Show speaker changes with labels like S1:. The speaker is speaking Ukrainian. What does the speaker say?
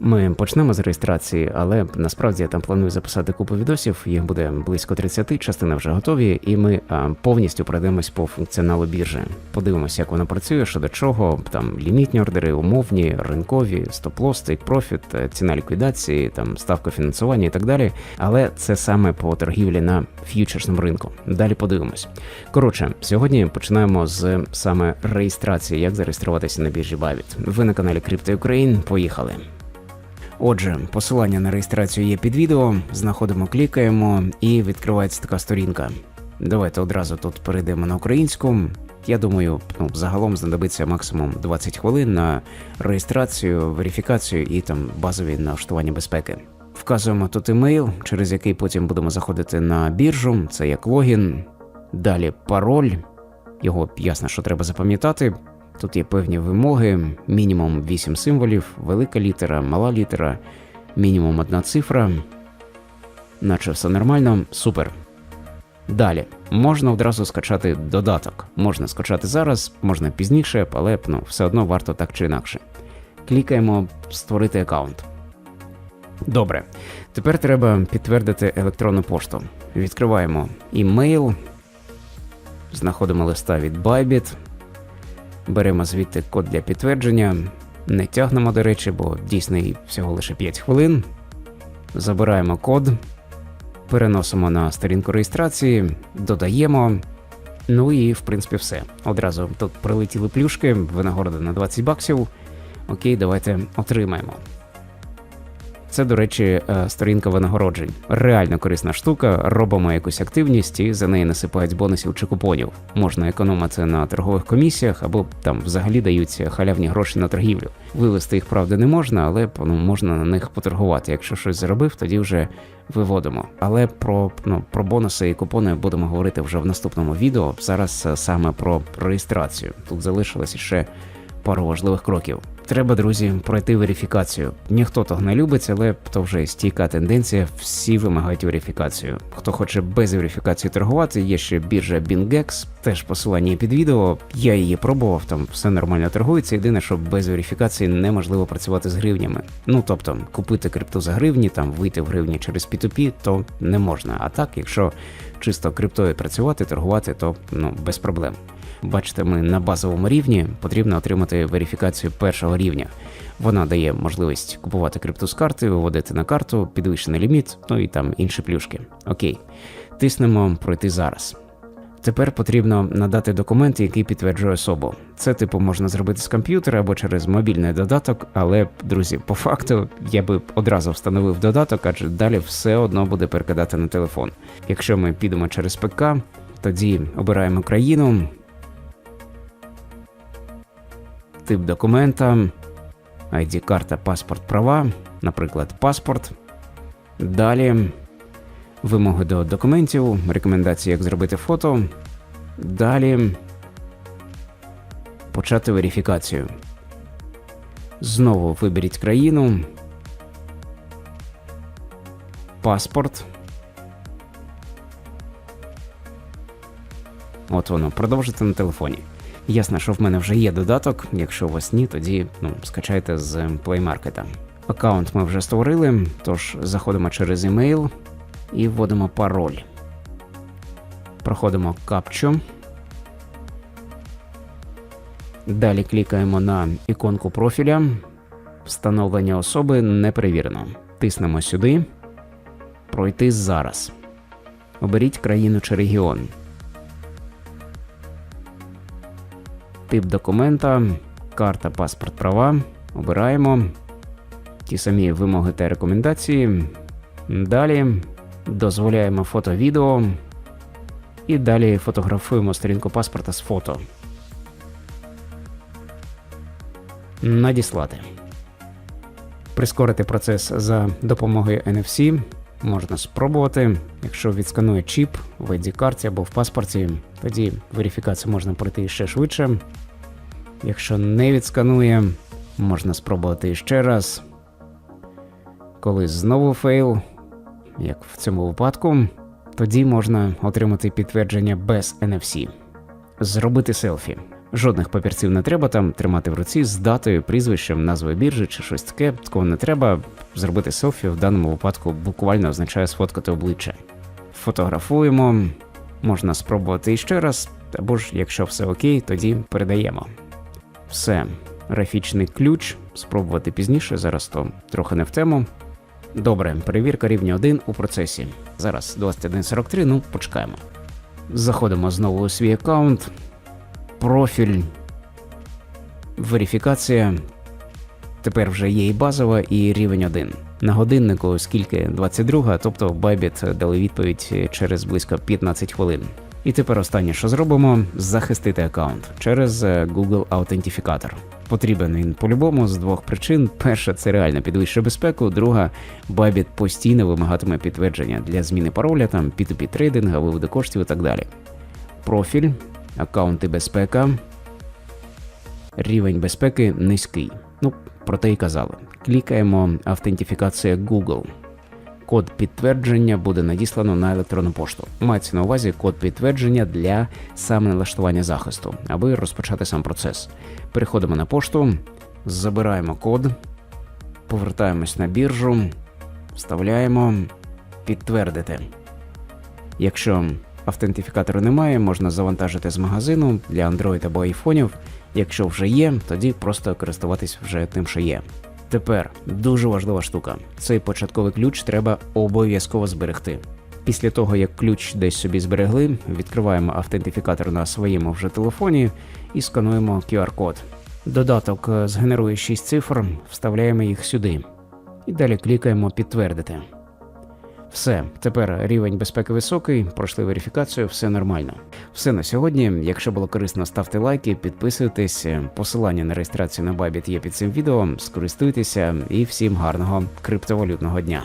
S1: Ми почнемо з реєстрації, але насправді я там планую записати купу відосів. Їх буде близько 30, частина вже готові, і ми а, повністю пройдемось по функціоналу біржі. Подивимося, як вона працює, що до чого, там лімітні ордери, умовні, ринкові, стоп-лосс, тейк-профіт, е, ціна ліквідації, там ставка фінансування і так далі. Але це саме по торгівлі на ф'ючерсному ринку. Далі подивимось. Коротше, сьогодні починаємо з саме реєстрації, як зареєструватися на біржі Bybit. Ви на каналі Crypto Ukraine. Поїхали. Отже, посилання на реєстрацію є під відео. Знаходимо, клікаємо і відкривається така сторінка. Давайте одразу тут перейдемо на українську. Я думаю, ну, загалом знадобиться максимум 20 хвилин на реєстрацію, верифікацію і там базові налаштування безпеки. Вказуємо тут емейл, через який потім будемо заходити на біржу. Це як логін. Далі пароль. Його ясно, що треба запам'ятати. Тут є певні вимоги: мінімум 8 символів, велика літера, мала літера, мінімум одна цифра. Наче все нормально, супер. Далі можна одразу скачати додаток. Можна скачати зараз, можна пізніше, але ну, все одно варто так чи інакше. Клікаємо Створити аккаунт. Добре. Тепер треба підтвердити електронну пошту. Відкриваємо імейл, знаходимо листа від Bybit, беремо звідти код для підтвердження, не тягнемо, до речі, бо дійсний всього лише 5 хвилин. Забираємо код, переносимо на сторінку реєстрації, додаємо. Ну і в принципі все. Одразу тут прилетіли плюшки, винагорода на 20 баксів. Окей, давайте отримаємо. Це, до речі, е, сторінка винагороджень. Реально корисна штука. Робимо якусь активність і за неї насипають бонусів чи купонів. Можна економити на торгових комісіях або там взагалі даються халявні гроші на торгівлю. Вивести їх правда не можна, але ну, можна на них поторгувати. Якщо щось заробив, тоді вже виводимо. Але про ну про бонуси і купони будемо говорити вже в наступному відео. Зараз е, саме про реєстрацію. Тут залишилось ще пару важливих кроків. Треба, друзі, пройти верифікацію. Ніхто того не любить, але то вже стійка тенденція. Всі вимагають верифікацію. Хто хоче без верифікації торгувати, є ще біржа BingEx, теж посилання під відео. Я її пробував, там все нормально торгується. Єдине, що без верифікації неможливо працювати з гривнями. Ну тобто, купити крипту за гривні, там вийти в гривні через P2P, то не можна. А так, якщо чисто криптою працювати, торгувати, то ну без проблем. Бачите, ми на базовому рівні потрібно отримати верифікацію першого рівня. Вона дає можливість купувати крипту з карти, виводити на карту, підвищений ліміт, ну і там інші плюшки. Окей, тиснемо пройти зараз. Тепер потрібно надати документ, який підтверджує особу. Це типу можна зробити з комп'ютера або через мобільний додаток, але, друзі, по факту я би одразу встановив додаток, адже далі все одно буде перекидати на телефон. Якщо ми підемо через ПК, тоді обираємо країну, тип документа, ID карта, паспорт, права, наприклад, паспорт. Далі вимоги до документів, рекомендації, як зробити фото. Далі почати верифікацію. Знову виберіть країну. Паспорт. От воно, продовжити на телефоні. Ясно, що в мене вже є додаток. Якщо у вас ні, тоді ну, скачайте з Play Market. Аккаунт ми вже створили, тож заходимо через email і вводимо пароль. Проходимо капчу. Далі клікаємо на іконку профіля. Встановлення особи не перевірено. Тиснемо сюди. Пройти зараз. Оберіть країну чи регіон. Тип документа, карта, паспорт, права. Обираємо ті самі вимоги та рекомендації. Далі дозволяємо фото відео. І далі фотографуємо сторінку паспорта з фото. Надіслати. Прискорити процес за допомогою NFC можна спробувати. Якщо відсканує чіп в id карті або в паспорті, тоді верифікацію можна пройти ще швидше. Якщо не відсканує, можна спробувати ще раз. Коли знову фейл, як в цьому випадку, тоді можна отримати підтвердження без NFC. Зробити селфі. Жодних папірців не треба там тримати в руці з датою, прізвищем, назвою біржі чи щось таке. Такого не треба. Зробити селфі в даному випадку буквально означає сфоткати обличчя. Фотографуємо, можна спробувати іще раз, або ж, якщо все окей, тоді передаємо. Все, графічний ключ, спробувати пізніше, зараз то трохи не в тему. Добре, перевірка рівня 1 у процесі. Зараз 21.43, ну почекаємо. Заходимо знову у свій аккаунт, профіль, верифікація. Тепер вже є і базова, і рівень 1. На годиннику скільки 22, тобто Bybit дали відповідь через близько 15 хвилин. І тепер останнє, що зробимо, захистити аккаунт через е, Google Аутентифікатор. Потрібен він по-любому з двох причин: перша це реально підвищує безпеку, друга Bybit постійно вимагатиме підтвердження для зміни пароля, там P2P трейдинга, виводу коштів і так далі. Профіль, аккаунти безпека, рівень безпеки низький. Ну, про те й казали. Клікаємо автентифікація Google. Код підтвердження буде надіслано на електронну пошту. Мається на увазі код підтвердження для самоналаштування захисту, аби розпочати сам процес. Переходимо на пошту, забираємо код, повертаємось на біржу, вставляємо, підтвердити. Якщо автентифікатору немає, можна завантажити з магазину для Android або айфонів. Якщо вже є, тоді просто користуватись вже тим, що є. Тепер дуже важлива штука: цей початковий ключ треба обов'язково зберегти. Після того, як ключ десь собі зберегли, відкриваємо автентифікатор на своєму вже телефоні і скануємо QR-код. Додаток е, згенерує 6 цифр, вставляємо їх сюди. І далі клікаємо Підтвердити. Все, тепер рівень безпеки високий, пройшли верифікацію, все нормально. Все на сьогодні. Якщо було корисно, ставте лайки, підписуйтесь. Посилання на реєстрацію на Bybit є під цим відео. Скористуйтеся і всім гарного криптовалютного дня.